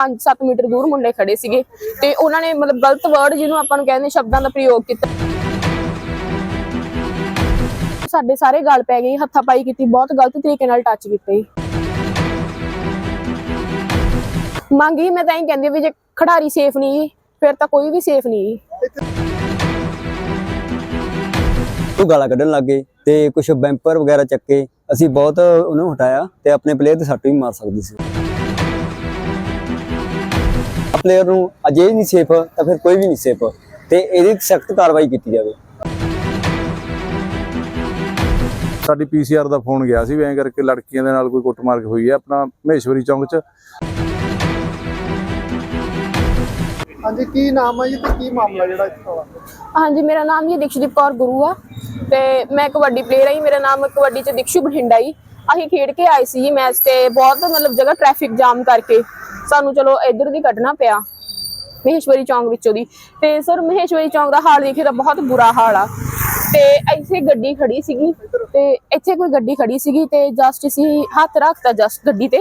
5-7 metre ਦੂਰ ਮੁੰਡੇ ਖੜੇ ਸੀਗੇ ਤੇ ਉਹਨਾਂ ਨੇ ਮਤਲਬ ਗਲਤ ਵਰਡ ਜਿਹਨੂੰ ਆਪਾਂ ਨੂੰ ਕਹਿੰਦੇ ਸ਼ਬਦਾਂ ਦਾ ਪ੍ਰਯੋਗ ਕੀਤਾ। ਸਾਡੇ ਸਾਰੇ ਗੱਲ ਪੈ ਗਈ ਹੱਥਾਪਾਈ ਕੀਤੀ, ਬਹੁਤ ਗਲਤ ਤਰੀਕੇ ਨਾਲ ਟੱਚ ਕੀਤੇ। ਮੰਗੀ ਮੈਂ ਤਾਂ ਇਹ ਕਹਿੰਦੀ ਵੀ ਜੇ ਖਿਡਾਰੀ ਸੇਫ ਨਹੀਂ ਫਿਰ ਤਾਂ ਕੋਈ ਵੀ ਸੇਫ ਨਹੀਂ ਉਹ ਗਾਲਾਂ ਕੱਢਣ ਲੱਗ ਗਏ ਤੇ ਕੁਝ ਬੈਂਪਰ ਵਗੈਰਾ ਚੱਕੇ, ਅਸੀਂ ਬਹੁਤ ਉਹਨੂੰ ਹਟਾਇਆ ਤੇ ਆਪਣੇ ਪਲੇਅਰ ਤੇ ਸੱਟ ਵੀ ਮਾਰ ਸਕਦੀ ਸੀ। ਪਲੇਅਰ ਨੂੰ ਅਜੇ ਨਹੀਂ ਸੇਫ ਤਾਂ ਫਿਰ ਕੋਈ ਵੀ ਨਹੀਂ ਸੇਫ ਤੇ ਇਹਦੀ ਸਖਤ ਕਾਰਵਾਈ ਕੀਤੀ ਜਾਵੇ। ਸਾਡੀ ਪੀਸੀਆਰ ਦਾ ਫੋਨ ਗਿਆ ਸੀ ਵੀ ਐਂ ਕਰਕੇ ਲੜਕੀਆਂ ਦੇ ਨਾਲ ਕੋਈ ਕੁੱਟਮਾਰ ਹੋਈ ਹੈ ਆਪਣਾ ਮਹੇਸ਼ਵਰੀ ਚੌਂਕ 'ਚ। ਹਾਂਜੀ ਕੀ ਨਾਮ ਹੈ ਜੀ ਤੇ ਕੀ ਮਾਮਲਾ ਜਿਹੜਾ ਇੱਥੇ ਹੋਇਆ ਹਾਂਜੀ ਮੇਰਾ ਨਾਮ ਜੀ ਦਿਕਸ਼ਦੀਪ ਕੌਰ ਗੁਰੂ ਆ। ਤੇ ਮੈਂ ਕਬੱਡੀ ਪਲੇਅਰ ਆ ਜੀ। ਮੇਰਾ ਨਾਮ ਕਬੱਡੀ ਚ ਦਿਕਸ਼ੂ ਬਠਿੰਡਾ ਜੀ। ਅਸੀਂ ਖੇਡ ਕੇ ਆਏ ਸੀ ਜੀ ਮੈਚ ਤੇ। ਬਹੁਤ ਮਤਲਬ ਜਗ੍ਹਾ ਟ੍ਰੈਫਿਕ ਜਾਮ ਕਰਕੇ। ਸਾਨੂੰ ਚਲੋ ਇੱਧਰ ਦੀ ਕੱਢਣਾ ਪਿਆ। ਮਹੇਸ਼ਵਰੀ ਚੌਂਕ ਵਿੱਚੋਂ ਦੀ। ਤੇ ਸਰ ਮਹੇਸ਼ਵਰੀ ਚੌਂਕ ਦਾ ਹਾਲ ਦੇਖੇ ਤਾਂ ਬਹੁਤ ਬੁਰਾ ਹਾਲ ਆ। ਤੇ ਇੱਥੇ ਗੱਡੀ ਖੜੀ ਸੀਗੀ। ਤੇ ਇੱਥੇ ਕੋਈ ਗੱਡੀ ਖੜੀ ਸੀਗੀ ਤੇ ਜਸਟ ਅਸੀਂ ਹੱਥ ਰੱਖਤਾ ਜਸਟ ਗੱਡੀ ਤੇ।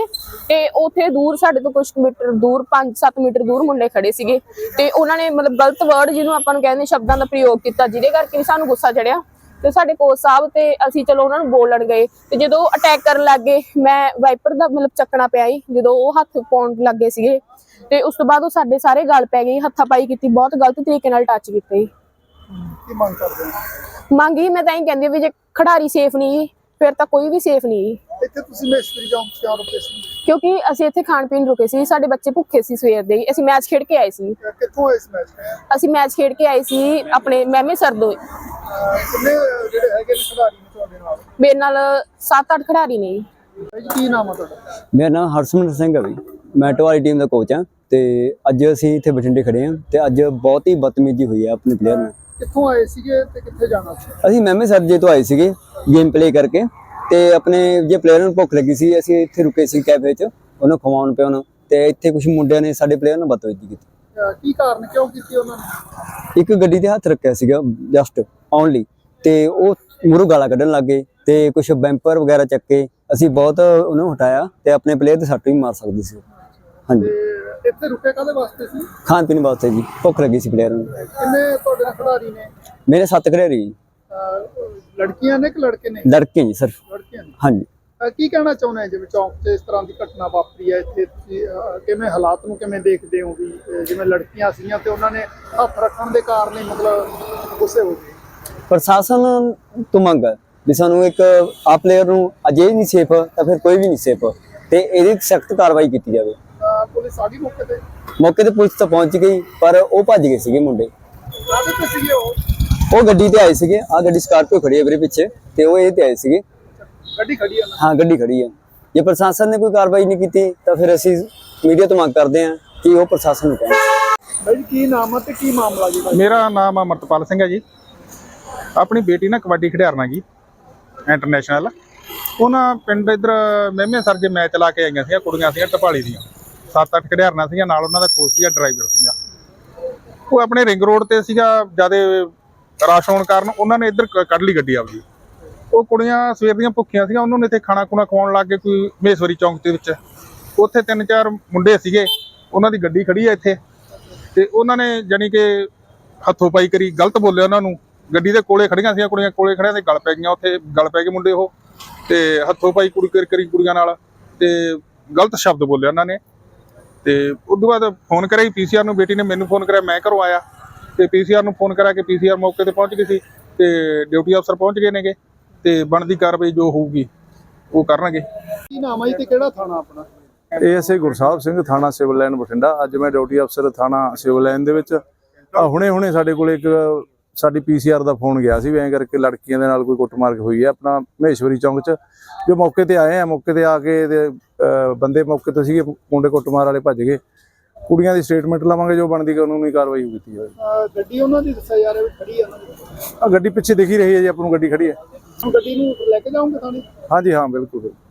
ਤੇ ਉਥੇ ਦੂਰ ਸਾਡੇ ਤੋਂ ਕੁਝ ਮੀਟਰ ਦੂਰ 5-7 ਮੀਟਰ ਦੂਰ ਮੁੰਡੇ ਖੜੇ ਸੀਗੇ। ਤੇ ਉਹਨਾਂ ਨੇ ਮਤਲਬ ਗਲਤ ਵਰਡ ਜਿਹਨੂੰ ਆਪਾਂ ਨੂੰ ਕਹਿੰਦੇ ਸ਼ਬਦਾਂ ਦਾ ਪ੍ਰਯੋਗ ਕੀਤਾ, ਜਿਹਦੇ ਕਰਕੇ ਸਾਨੂੰ ਗੁੱਸਾ ਚੜਿਆ। ਤੇ ਸਾਡੇ ਕੋਚ ਸਾਹਿਬ ਤੇ ਅਸੀਂ ਚਲੋ ਉਹਨਾਂ ਨੂੰ ਬੋਲਣ ਗਏ ਤੇ ਜਦੋਂ ਅਟੈਕ ਕਰਨ ਲੱਗੇ ਮੈਂ ਵਾਈਪਰ ਦਾ ਮਤਲਬ ਚੱਕਣਾ ਪਿਆ ਸੀ ਜਦੋਂ ਉਹ ਹੱਥ ਪਾਉਣ ਲੱਗੇ ਸੀਗੇ। ਤੇ ਉਸ ਤੋਂ ਬਾਅਦ ਉਹ ਸਾਡੇ ਸਾਰੇ ਗੱਲ ਪੈ ਗਈ ਹੱਥਾਪਾਈ ਕੀਤੀ ਬਹੁਤ ਗਲਤ ਤਰੀਕੇ ਨਾਲ ਟੱਚ ਕੀਤੇ ਕੀ ਮੰਗ ਕਰਦੇ ਹੋ? ਮੰਗੀ ਮੈਂ ਤਾਂ ਇਹ ਕਹਿੰਦੀ ਵੀ ਜੇ ਖਿਡਾਰੀ ਸੇਫ ਨਹੀਂ ਫਿਰ ਤਾਂ ਕੋਈ ਵੀ ਸੇਫ ਨਹੀਂ ਇੱਥੇ ਤੁਸੀਂ ਚੌਂਕ ਚ ਕਿਉਂ ਰੁਕੇ ਸੀ। ਕਿਉਂਕਿ ਅਸੀਂ ਇੱਥੇ ਖਾਣ ਪੀਣ ਰੁਕੇ ਸੀ ਸਾਡੇ ਬੱਚੇ ਭੁੱਖੇ ਸੀ ਸਵੇਰ ਦੇ ਹੀ। ਅਸੀਂ ਮੈਚ ਖੇਡ ਕੇ ਆਏ ਸੀ। ਕਿੱਥੋਂ ਇਸ ਮੈਚ ਅਸੀਂ ਮੈਚ ਖੇਡ ਕੇ ਆਏ ਸੀ ਆਪਣੇ ਮਹਿਮੇ ਸਰਦੋ ਕਿੰਨੇ ਜਿਹੜੇ ਹੈਗੇ ਨੇ ਖਿਡਾਰੀ ਨੇ ਤੁਹਾਡੇ ਨਾਲ? ਮੇਰੇ ਨਾਲ 7-8 ਖਿਡਾਰੀ ਨੇ ਜੀ। ਕੀ ਨਾਮ ਹੈ ਤੁਹਾਡਾ? ਮੇਰਾ ਨਾਮ ਹਰਸਮਨ ਸਿੰਘ ਹੈ ਵੀ। ਮੈਂ ਟਵਾਲੀ ਟੀਮ ਦਾ ਕੋਚ ਹਾਂ ਤੇ ਅੱਜ ਅਸੀਂ ਇੱਥੇ ਬਠਿੰਡੇ ਖੜੇ ਹਾਂ ਤੇ ਅੱਜ ਬਹੁਤ ਹੀ ਬਦਤਮੀਜ਼ੀ ਹੋਈ ਹੈ ਆਪਣੇ ਪਲੇਅਰ ਨਾਲ। ਕਿੱਥੋਂ ਆਏ ਸੀਗੇ ਤੇ ਕਿੱਥੇ ਜਾਣਾ ਸੀ? ਅਸੀਂ ਮੈਮੇ ਸਰ ਜੇ ਤੋਂ ਆਏ ਸੀਗੇ ਗੇਮ ਪਲੇ ਕਰਕੇ ਤੇ ਆਪਣੇ ਜੇ ਪਲੇਅਰ ਨੂੰ ਭੁੱਖ ਲੱਗੀ ਸੀ ਅਸੀਂ ਇੱਥੇ ਰੁਕੇ ਸੀ ਕੈਫੇ 'ਚ ਉਹਨੂੰ ਖਵਾਉਣ ਪਿਆਉਣ ਤੇ ਇੱਥੇ ਕੁਝ ਮੁੰਡਿਆਂ ਨੇ ਸਾਡੇ ਪਲੇਅਰ ਨਾਲ ਬਦਤਮੀਜ਼ੀ ਕੀਤੀ। ਅਹ, ਕੀ ਕਾਰਨ ਕਿਉਂ ਕੀਤੀ ਉਹਨਾਂ ਨੇ? ਇੱਕ ਗੱਡੀ ਤੇ ਹੱਥ ਰੱਖਿਆ ਸੀਗਾ ਜਸਟ ਓਨਲੀ ਤੇ ਉਹ ਮੂਹਰੋਂ ਗਾਲਾਂ ਕੱਢਣ ਲੱਗੇ ਤੇ ਕੁਝ ਬੈਂਪਰ ਵਗੈਰਾ ਚੱਕੇ ਅਸੀਂ ਬਹੁਤ ਉਹਨੂੰ ਹਟਾਇਆ ਤੇ ਆਪਣੇ ਪਲੇਅਰ ਤੇ ਸੱਟ ਵੀ ਮਾਰ ਸਕਦੀ ਸੀ ਹਾਂਜੀ। ਇੱਥੇ ਰੁਕੇ ਕਾਹਦੇ ਵਾਸਤੇ ਸੀ? ਖਾਣ ਪੀਣ ਵਾਸਤੇ ਜੀ ਭੁੱਖ ਲੱਗੀ ਸੀ ਪਲੇਅਰ ਨੂੰ। ਕਿੰਨੇ ਤੁਹਾਡੇ ਨਾਲ ਖਿਡਾਰੀ ਨੇ? ਮੇਰੇ ਸੱਤ ਖਿਡਾਰੀ ਲੜਕੀਆਂ ਨੇ ਕਿ ਲੜਕੇ ਨੇ? ਲੜਕੇ ਜੀ ਸਿਰਫ। ਲੜਕੀਆਂ ਨੇ। ਹਾਂਜੀ। ਕੀ ਕਹਿਣਾ ਚਾਹੁੰਦੇ ਜਿਵੇਂ ਚੌਂਕ 'ਚ ਇਸ ਤਰ੍ਹਾਂ ਦੀ ਘਟਨਾ ਵਾਪਰੀ ਹੈ? ਇੱਥੇ ਤੁਸੀਂ ਕਿਵੇਂ ਹਾਲਾਤ ਨੂੰ ਕਿਵੇਂ ਦੇਖਦੇ ਹੋ ਵੀ ਜਿਵੇਂ ਲੜਕੀਆਂ ਸੀਗੀਆਂ ਤੇ ਉਹਨਾਂ ਨੇ ਹੱਥ ਰੱਖਣ ਦੇ ਕਾਰਨ ਹੀ ਮਤਲਬ ਗੁੱਸੇ ਹੋ ਗਏ? ਪ੍ਰਸ਼ਾਸਨ ਤੋਂ ਮੰਗ ਹੈ ਵੀ ਸਾਨੂੰ ਇੱਕ ਆ ਪਲੇਅਰ ਨੂੰ ਅਜੇ ਨਹੀਂ ਸੇਫ ਤਾਂ ਫਿਰ ਕੋਈ ਵੀ ਨਹੀਂ ਸੇਫ ਤੇ ਇਹਦੀ ਸਖਤ ਕਾਰਵਾਈ ਕੀਤੀ ਜਾਵੇ। ਪੁਲਿਸ ਆ ਗਈ ਮੌਕੇ ਤੇ? ਮੌਕੇ ਤੇ ਪੁਲਿਸ ਤਾਂ ਪਹੁੰਚ ਗਈ ਪਰ ਉਹ ਭੱਜ ਗਏ ਸੀਗੇ ਮੁੰਡੇ। ਕਾਹਦੇ ਤੇ ਸੀਗੇ ਉਹ? ਉਹ ਗੱਡੀ ਤੇ ਆਏ ਸੀਗੇ ਆ ਗੱਡੀ ਸਕਾਰਪੀਓ ਖੜੀ ਹੈ ਵੀਰੇ ਪਿੱਛੇ ਤੇ ਉਹ ਇਹ ਤੇ ਆਏ ਸੀਗੇ। ਗੱਡੀ ਖੜੀ ਆ ਨਾ? ਹਾਂ ਗੱਡੀ ਖੜੀ ਹੈ ਜੇ ਪ੍ਰਸ਼ਾਸਨ ਨੇ ਕੋਈ ਕਾਰਵਾਈ ਨਹੀਂ ਕੀਤੀ ਤਾਂ ਫਿਰ ਅਸੀਂ ਮੀਡੀਆ ਤੋਂ ਮੰਗ ਕਰਦੇ ਹਾਂ ਕਿ ਉਹ ਪ੍ਰਸ਼ਾਸਨ ਨੂੰ ਕਹਿਣ। ਜੀ, ਕੀ ਨਾਮ ਹੈ ਤੇ ਕੀ ਮਾਮਲਾ ਜੀ ਮੇਰਾ ਨਾਮ ਅਮਰਤਪਾਲ ਸਿੰਘ ਹੈ ਜੀ। ਆਪਣੀ ਬੇਟੀ ਨਾ ਕਬੱਡੀ ਖਿਡਾਰਨਾ ਜੀ ਇੰਟਰਨੈਸ਼ਨਲ ਉਹਨਾਂ ਪਿੰਡ ਇਧਰ ਮਹਿਮੇ ਸਰ ਜੇ ਮੈਚ ਲਾ ਕੇ ਆਈਆਂ ਸੀਗੀਆਂ ਕੁੜੀਆਂ ਸੀਗੀਆਂ ਟਪਾਲੀ ਦੀਆਂ। ਸੱਤ ਅੱਠ ਖਿਡਾਰਨਾ ਸੀਗੀਆਂ ਨਾਲ ਉਹਨਾਂ ਦਾ ਕੋਚ ਸੀਗਾ ਡਰਾਈਵਰ ਸੀਗਾ। ਉਹ ਆਪਣੇ ਰਿੰਗ ਰੋਡ ਤੇ ਸੀਗਾ ਜਿਆਦੇ ਰਸ਼ ਹੋਣ ਕਾਰਨ ਉਹਨਾਂ ਨੇ ਇੱਧਰ ਕੱਢ ਲਈ ਗੱਡੀ ਆਪਦੀ। ਉਹ ਕੁੜੀਆਂ ਸਵੇਰ ਦੀਆਂ ਭੁੱਖੀਆਂ ਸੀਗੀਆਂ, ਉਹਨਾਂ ਨੇ ਇੱਥੇ ਖਾਣਾ ਖੁਣਾ ਖਵਾਉਣ ਲੱਗ ਗਏ ਕੋਈ ਮਹੇਸ਼ਵਰੀ ਚੌਂਕ ਦੇ ਵਿੱਚ। ਉੱਥੇ ਤਿੰਨ ਚਾਰ ਮੁੰਡੇ ਸੀਗੇ, ਉਹਨਾਂ ਦੀ ਗੱਡੀ ਖੜੀ ਹੈ ਇੱਥੇ। ਤੇ ਉਹਨਾਂ ਨੇ ਜਾਨੀ ਕਿ ਹੱਥੋਂ ਪਾਈ ਕਰੀ, ਗਲਤ ਬੋਲਿਆ ਉਹਨਾਂ ਨੂੰ। ਗੱਡੀ ਦੇ ਕੋਲੇ ਖੜੀਆਂ ਸੀਆਂ ਕੁੜੀਆਂ ਕੋਲੇ ਖੜਿਆਂ ਤੇ ਗਲ ਪੈ ਗਈਆਂ ਉੱਥੇ, ਗਲ ਪੈ ਗਏ ਮੁੰਡੇ ਉਹ। ਤੇ ਹੱਥੋਂ ਪਾਈ ਕੁੜੀ ਕਰੀ ਕੁੜੀਆਂ ਨਾਲ ਤੇ ਗਲਤ ਸ਼ਬਦ ਬੋਲਿਆ ਉਹਨਾਂ ਨੇ। ਤੇ ਉਸ ਤੋਂ ਬਾਅਦ ਫੋਨ ਕਰਿਆ ਪੀਸੀਆਰ ਨੂੰ, ਬੇਟੀ ਨੇ ਮੈਨੂੰ ਫੋਨ ਕਰਿਆ, ਮੈਂ ਘਰੋਂ ਆਇਆ। ਤੇ ਪੀਸੀਆਰ ਨੂੰ ਫੋਨ ਕਰਾ ਕੇ ਪੀਸੀਆਰ ਮੌਕੇ ਤੇ ਪਹੁੰਚ ਗਈ ਸੀ ਤੇ ਡਿਊਟੀ ਅਫਸਰ ਪਹੁੰਚ ਗਏ ਨੇਗੇ। ਤੇ ਬਣਦੀ ਕਾਰਵਾਈ ਜੋ ਹੋਊਗੀ ਉਹ ਕਰਨਗੇ। ਕੀ ਨਾਮ ਹੈ ਤੇ ਕਿਹੜਾ ਥਾਣਾ ਆਪਣਾ? ਏਐਸਏ ਗੁਰਸਾਹਿਬ ਸਿੰਘ ਥਾਣਾ ਸਿਵਲ ਲਾਈਨ ਬਠਿੰਡਾ। ਅੱਜ ਮੈਂ ਡਿਊਟੀ ਅਫਸਰ ਥਾਣਾ ਸਿਵਲ ਲਾਈਨ ਦੇ ਵਿੱਚ। ਆ ਹੁਣੇ ਹੁਣੇ ਸਾਡੇ ਕੋਲ ਇੱਕ ਸਾਡੀ ਪੀਸੀਆਰ ਦਾ ਫੋਨ ਗਿਆ ਸੀ ਵੀ ਐਂ ਕਰਕੇ ਲੜਕੀਆਂ ਦੇ ਨਾਲ ਕੋਈ ਕੁੱਟਮਾਰ ਹੋਈ ਹੈ ਆਪਣਾ ਮਹੇਸ਼ਵਰੀ ਚੌਂਕ 'ਚ। ਜੋ ਮੌਕੇ ਤੇ ਆਏ ਆ ਮੌਕੇ ਤੇ ਆ ਕੇ ਬੰਦੇ ਮੌਕੇ ਤੇ ਸੀਗੇ ਮੁੰਡੇ ਕੁੱਟਮਾਰ ਵਾਲੇ ਭੱਜ ਗਏ। ਕੁੜੀਆਂ ਦੀ ਸਟੇਟਮੈਂਟ ਲਵਾਂਗੇ ਜੋ ਬਣਦੀ ਕਾਨੂੰਨੀ ਕਾਰਵਾਈ ਕੀਤੀ ਜਾਵੇ ਗੱਡੀ ਉਹਨਾਂ ਦੀ ਦੱਸਿਆ ਜਾ ਰਿਹਾ ਵੀ ਖੜੀ ਆ ਉਹਨਾਂ ਦੀ। ਆ ਗੱਡੀ ਪਿੱਛੇ ਦਿਖੀ ਰਹੀ ਹੈ ਜੀ ਆਪਾਂ ਨੂੰ ਗੱਡੀ ਖੜੀ ਹੈ। ਗੱਡੀ ਨੂੰ ਲੈ ਕੇ ਜਾਓਗੇ ਥਾਣੇ ਹਾਂਜੀ ਹਾਂ ਬਿਲਕੁਲ ਬਿਲਕੁਲ।